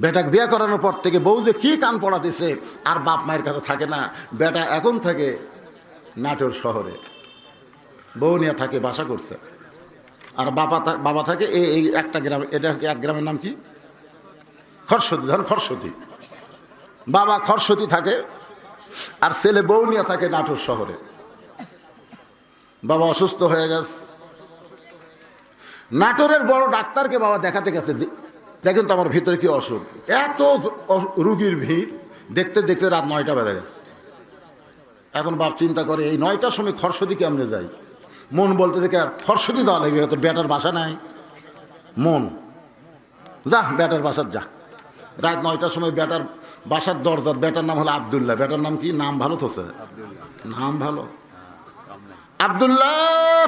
বেটাকে বিয়ে করানোর পর থেকে বউ যে কী কান পড়াতেছে, আর বাপ মায়ের কাছে থাকে না। বেটা এখন থাকে নাটোর শহরে। বউ নিয়ে থাকে, বাসা করছে। আর বাবা বাবা থাকে এই একটা গ্রাম, এটা এক গ্রামের নাম কি? খরস্বতী ধরেন খরস্বতী বাবা খরস্বতী থাকে, আর ছেলে বউ নিয়ে থাকে নাটোর শহরে। বাবা অসুস্থ হয়ে গেছে। নাটোরের বড় ডাক্তারকে বাবা দেখাতে গেছে দেখেন তো আমার ভিতরে কি অসুখ। এত রুগীর ভিড়, দেখতে দেখতে রাত নয়টা বেজে গেছে। এখন বাপ চিন্তা করে, এই নয়টার সময় খরস্বতী কেমনে যাই? মন বলতে দেখে খরস্বতী দেওয়া লাগবে, তোর বেটার বাসা নাই। মন। যা, বেটার বাসার যা। রাত নয়টার সময় বেটার বাসার দরজার, বেটার নাম হলো আবদুল্লাহ। বেটার নাম কি? নাম ভালো তো নাম ভালো। আবদুল্লাহ!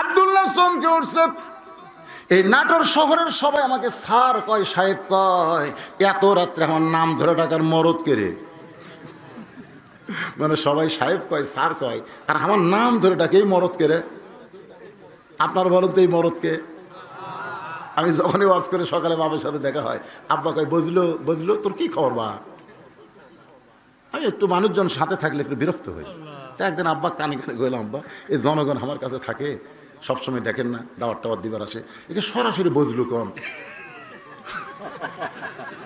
আবদুল্লাহ চমকে উঠছে। এই নাটোর শহরের সবাই আমাকে, স্যার, কয়, সাহেব, কয়, এত রাত্রে আমার নাম ধরে ডাকার মরদ কেড়ে মানে সবাই, সাহেব, কয়, স্যার, কয়, আর আমার নাম ধরে ডাকে এই মরদ কেড়ে আপনার বলেন তো এই মরদকে আমি যখনই ওয়াজ করে, সকালে বাবার সাথে দেখা হয়। আব্বা কয়, বুঝলো বুঝলো, তোর কি খবর বা আমি একটু মানুষজন সাথে থাকলে একটু বিরক্ত হই। তা একদিন আব্বা কানে কানে গেলাম আব্বা, এই জনগণ আমার কাছে থাকে সবসময় দেখেন না দাওয়ার টাওয়ার দিবার আসে একে সরাসরি বজলু কম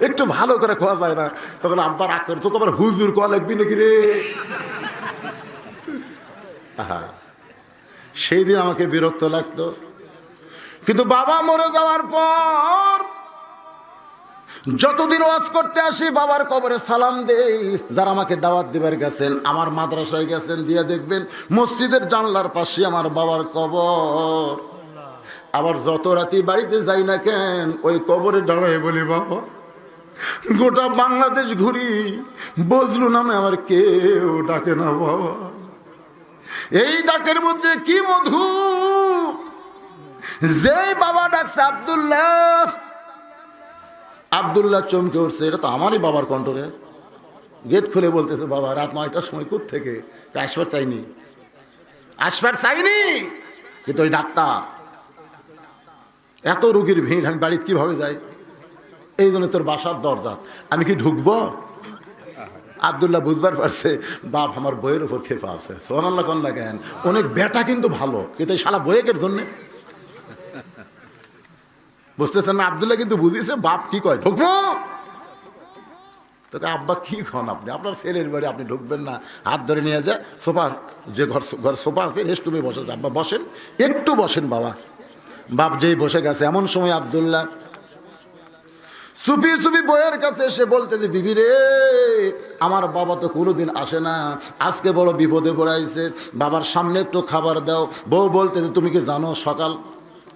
একটু ভালো করে খোয়া যায় না, তখন আব্বার রাগ করে, তোকে আবার হুজুর কোয়া লাগবি নাকি রে? আহা, সেই দিন আমাকে বিরক্ত লাগতো। কিন্তু বাবা মরে যাওয়ার পর যতদিন ওয়াজ করতে আসি, বাবার কবরে সালাম দেই। যারা আমাকে দাওয়াত দিবার গেছেন, আমার মাদ্রাসায় গেছেন, দিয়ে দেখবেন মসজিদের জানলার পাশে আমার বাবার কবর। আবার যত রাতি বাড়িতে যাই না কেন, ওই কবরে দাঁড়ায় বলি, বাবা, গোটা বাংলাদেশ ঘুরি, বজলু নামে আমার কেউ ডাকে না, বাবা। এই ডাকের মধ্যে কি মধু? যে বাবা ডাকছে আব্দুল্লাহ আবদুল্লাহ চমকে উঠছে, এটা তো আমারই বাবার কণ্ঠরে। গেট খুলে বলতেছে, বাবা, রাত নয়টার সময় কোথ থেকে আসবার চাইনি। আসবার চাইনি? কিন্তু ওই ডাক্তার, এত রুগীর ভিড়, আমি বাড়িতে কীভাবে যাই? এই জন্য তোর বাসার দরজা, আমি কি ঢুকবো? আবদুল্লাহ বুঝবার পারছে, বাপ আমার বইয়ের উপর খেপা আছে। সোহানাল্লাহ কন্যা কেন? অনেক বেটা কিন্তু ভালো, কিন্তু শালা বইয়ের জন্যে বুঝতেছেন না, আবদুল্লাহ কিন্তু বুঝিয়েছে, বাপ কি কয়, ঢুকবো? তোকে আব্বা কি খন আপনি? আপনার ছেলের বাড়ি আপনি ঢুকবেন না, হাত ধরে নিয়ে যায় সোফা, যে ঘর ঘর সোফা আছে রেস্টরুমে বসে আব্বা বসেন, একটু বসেন বাবা। বাপ যেই বসে গেছে, এমন সময় আবদুল্লাহ সুপি সুপি বইয়ের কাছে এসে বলতে যে বিবি রে, আমার বাবা তো কোনোদিন আসে না। আজকে বড় বিপদে পড়াইছে বাবার সামনে একটু খাবার দাও। বউ বলতে যে তুমি কি জানো সকাল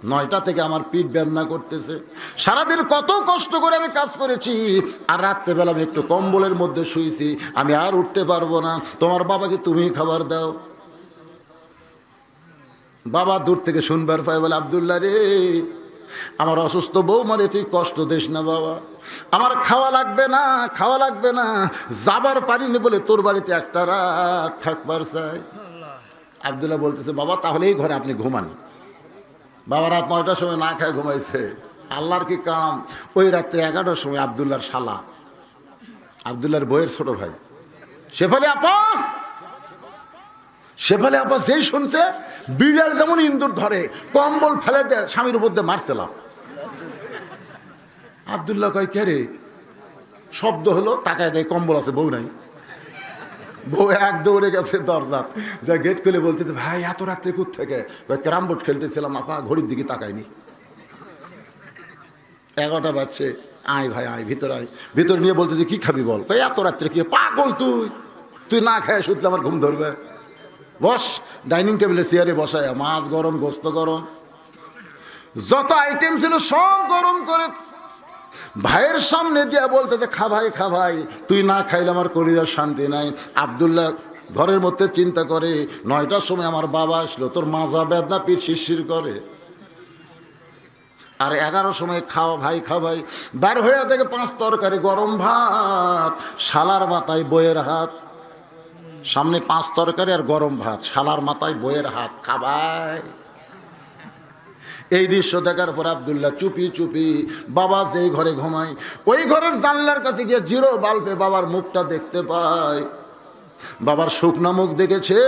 নয়টা থেকে আমার পিঠ বেদনা করতেছে। সারাদিন কত কষ্ট করে আমি কাজ করেছি আর রাত্রেবেলা আমি একটু কম্বলের মধ্যে শুয়েছি আমি আর উঠতে পারব না। তোমার বাবাকে তুমি খাবার দাও। বাবা দূর থেকে শুনবার পায় বলে আবদুল্লাহ রে আমার অসুস্থ বউ মারে তুই কষ্ট দিস না বাবা। আমার খাওয়া লাগবে না খাওয়া লাগবে না। যাবার পারিনি বলে তোর বাড়িতে একটা রাত থাকবার চাই। আবদুল্লাহ বলতেছে বাবা তাহলে এই ঘরে আপনি ঘুমান। বাবা রাত নয়টার সময় না খায় ঘুমাইছে। আল্লাহর কি কাম? ওই রাত্রে এগারোটার সময় আবদুল্লাহর শালা। আবদুল্লাহর বইয়ের ছোট ভাই। শেফালি আপা! শেফালি আপা যেই শুনছে, বিড়াল যেমন ইন্দুর ধরে, কম্বল ফেলে দেয়, স্বামীর উপর দিয়ে মারছিলাম আবদুল্লাহ কয়, কে রে? শব্দ হলো, তাকায় দেয়, কম্বল আছে, বউ নাই। বউ এক দৌড়ে গেছে দরজা যা গেট খুলে বলতে ভাই, এত রাত্রে কোথ থেকে ক্যারাম বোর্ড খেলতেছিলাম, আপা, ঘড়ির দিকে তাকায়নি। এগারোটা বাজছে। আয় ভাই, আয়, ভিতর আয়। ভিতর নিয়ে বলতে কি খাবি বল? এত রাত্রে কি, পাগল তুই? তুই না খায় শুতলে আমার ঘুম ধরবে? বস, ডাইনিং টেবিলে চেয়ারে বসায়, মাছ গরম, গোস্ত গরম। যত আইটেম ছিল সব গরম করে ভাইয়ের সামনে দিয়া বলতে যে, খা ভাই খা ভাই, তুই না খাইলে আমার কলিজার শান্তি নাই। আবদুল্লাহ ঘরের মধ্যে চিন্তা করে, নয়টার সময় আমার বাবা আসলো, তোর মাজা বেদনা পিঠ শিরশির করে। আর এগারো সময়, খাও ভাই খাও ভাই। বার হয়ে থেকে পাঁচ তরকারি, গরম ভাত, শালার মাথায় বইয়ের হাত। সামনে পাঁচ তরকারি আর গরম ভাত, শালার মাথায় বইয়ের হাত খাবাই এই দৃশ্য দেখার পর আবদুল্লাহ চুপি চুপি বাবা যেই ঘরে ঘুমায়, ওই ঘরের জানলার কাছে গিয়ে জিরো বাল্বে বাবার মুখটা দেখতে পায়। বাবার শুকনা মুখ দেখেছে।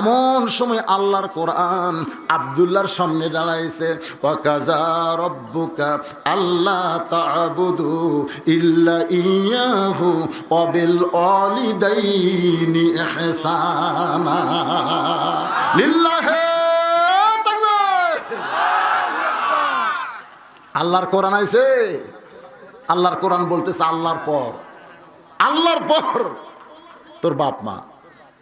এমন সময় আল্লাহর কোরআন আবদুল্লাহর সামনে দাঁড়াইছে। আল্লাহ ইল্লা ইয়াহু অবিল আল্লাহর কোরআন আইছে? আল্লাহর কোরআন বলতেছে আল্লাহর পর। আল্লাহর পর। তোর বাপ মা।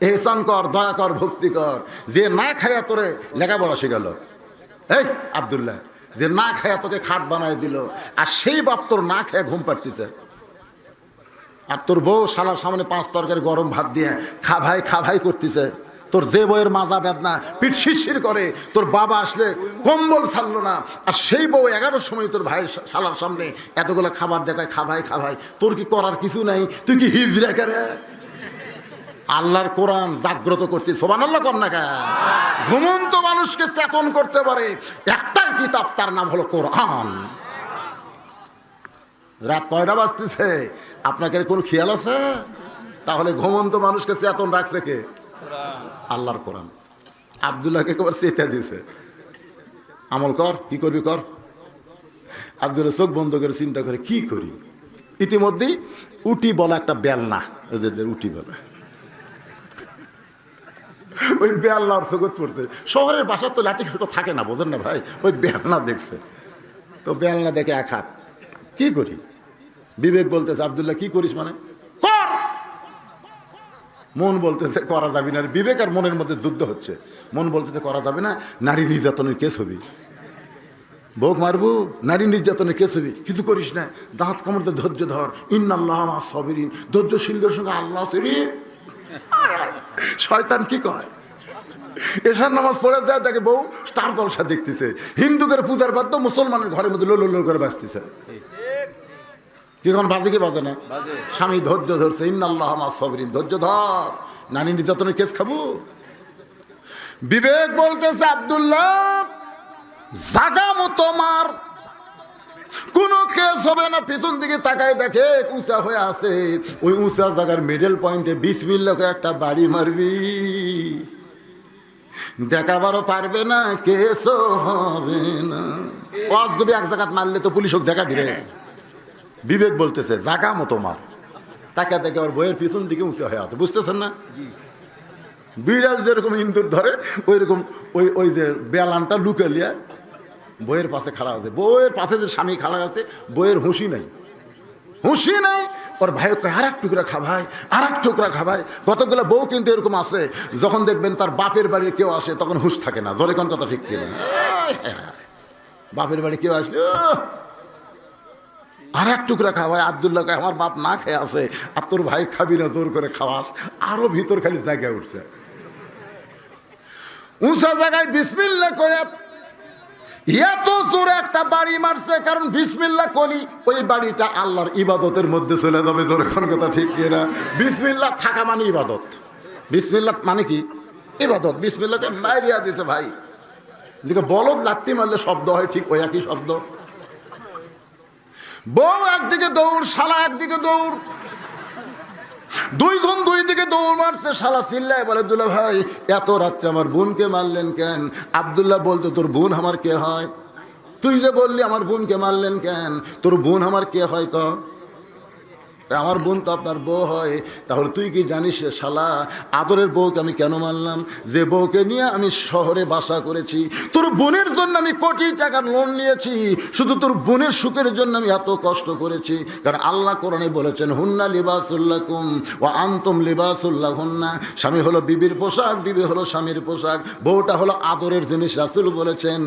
এহসান কর, দয়া কর, ভক্তি কর। যে না খায়া তোরে লেখাপড়া শিখালো। এই আবদুল্লাহ, যে না খায়া তোকে খাট বানায় দিল, আর সেই বাপ তোর না খায়া ঘুম পাড়তিছে। আর তোর বউ সালার সামনে পাঁচ তরকারি গরম ভাত দিয়ে খা ভাই খা ভাই করতেছে। তোর যে বইয়ের মাজা বেদনা, পিঠ শিরশির করে, তোর বাবা আসলে কম্বল ছাড়লো না। আর সেই বউ এগারোর সময় তোর ভাই শালার সামনে এতগুলো খাবার দেখায় খা ভাই খা ভাই তোর কি করার কিছু নাই? তুই কি হিজরা করে আল্লাহর কোরআন জাগ্রত করতে সোবান আল্লাহ কর না কেন ঘুমন্ত মানুষকে চেতন করতে পারে। একটাই কিতাব, তার নাম হলো কোরআন। রাত কয়টা বাজতেছে? আপনাকে কোনো খেয়াল আছে? তাহলে ঘুমন্ত মানুষকে চেতন রাখছে কে? আল্লাহর কোরআন। আবদুল্লাহকে একবার চেতা দিছে। আমল কর, কি করবি কর? আবদুল্লাহ চোখ বন্ধ করে চিন্তা করে, কি করি? ইতিমধ্যেই উটি বলা একটা বেলনা যে উটি বলা। ওই বেলনার চোখত পড়ছে। শহরের বাসার তো লাঠি খাটো থাকে না, বোঝেন না ভাই? ওই বেলনা দেখছে। তো বেলনা দেখে এক হাত, কি করি? বিবেক বলতেছে, আবদুল্লাহ, কি করিস মানে? মন বলতেছে করা যাবে না। বিবেক আর মনের মধ্যে যুদ্ধ হচ্ছে। মন বলতেছে করা যাবে না, নারী নির্যাতনের কেস হবি। বউক মারবো, নারী নির্যাতনের কেস হবি। কিছু করিস না। দাঁত কামড়তে ধৈর্য ধর। ইন্নাল্লাহ সবিরিন। ধৈর্যশীলদের সঙ্গে আল্লাহ সেরি শয়তান কি কয়? এসার নামাজ পড়ে যায়, তাকে বউ স্টার জলসা দেখতেছে। হিন্দুদের পূজার বাদ তো মুসলমানের ঘরের মধ্যে লোল করে বাঁচতেছে কি কোন বাজে কি বাজে না? স্বামী ধৈর্য ধরছে ইন্নাল্লাহ সবরিন ধৈর্য ধর। নানি নির্যাতনের কেস খাব? বিবেক বলতেছে আব্দুল্লাহ জাগামো তোমার। কোন কেস হবে না পিছন দিকে তাকায় দেখে উঁচা হয়ে আছে। ওই উঁচা জায়গার মিডল পয়েন্টে বিশ মিল্লকে একটা বাড়ি মারবি। দেখাবারও পারবে না কেসও হবে না। এক জায়গাত মারলে তো পুলিশ হোক দেখাবি রে। বিবেক বলতেছে জাগা মতো মার তাকে দেখে ওর বইয়ের পিছন দিকে উঁচু হয়ে আছে বুঝতেছেন না? বিড়াল যেরকম ইন্দুর ধরে ওই রকম ওই ওই যে বেলানটা লুকে লিয়া বইয়ের পাশে খাড়া আছে। বইয়ের পাশে যে স্বামী খাড়া আছে বইয়ের হুঁশি নাই। হুঁশি নাই। ওর ভাই আর এক টুকরা খাবাই আর এক টুকরা খাবাই কতগুলো বউ কিন্তু এরকম আছে যখন দেখবেন তার বাপের বাড়ির কেউ আসে তখন হুঁশ থাকে না। জোরে কোন কথা ঠিক কিনা বাপের বাড়ি কেউ আসলে "ওহ, আর এক টুকরা খাওয়াই আবদুল্লাহকে আমার বাপ না খেয়ে আছে, আর তোর ভাই খাবি না, জোর করে খাওয়াস। আরও ভিতর খালি জায়গায় উঠছে। উঁচা জায়গায় বিসমিল্লা কয়ে, এত জোরে একটা বাড়ি মারছে, কারণ বিসমিল্লা কলি, ওই বাড়িটা আল্লাহর ইবাদতের মধ্যে চলে যাবে, জোরে কোন কথা ঠিক কিনা? বিসমিল্লা থাকা মানে ইবাদত। বিসমিল্লা মানে কি? ইবাদত। বিসমিল্লাকে মারিয়া দিছে ভাই। বলদ লাত্তি মারলে শব্দ হয়, ঠিক ওই একই শব্দ। বউ একদিকে দৌড়, শালা একদিকে দৌড়। দুইজন দুই দিকে দৌড় মারছে, শালা চিল্লায় বলে, দুলা ভাই, এত রাত্রে আমার বোনকে মারলেন কেন? আবদুল্লাহ বলতো, তোর বোন আমার কে হয়? তুই যে বললি, আমার বোনকে মারলেন কেন? তোর বোন আমার কে হয় ক? আমার বোন তো আপনার বউ হয়, তাহলে তুই কি জানিস রে শালা? আদরের বউকে আমি কেন মানলাম? যে বউকে নিয়ে আমি শহরে বাসা করেছি, তোর বোনের জন্য আমি কোটি টাকার লোন নিয়েছি, শুধু তোর বোনের সুখের জন্য আমি এত কষ্ট করেছি। কারণ আল্লাহ কোরআনে বলেছেন, হুন্না লিবাসুল্লাকুম ও আন্তম লিবাসুল্লাহ হুন্না স্বামী হলো বিবির পোশাক, বিবি হলো স্বামীর পোশাক। বউটা হলো আদরের জিনিস, রাসুল বলেছেন।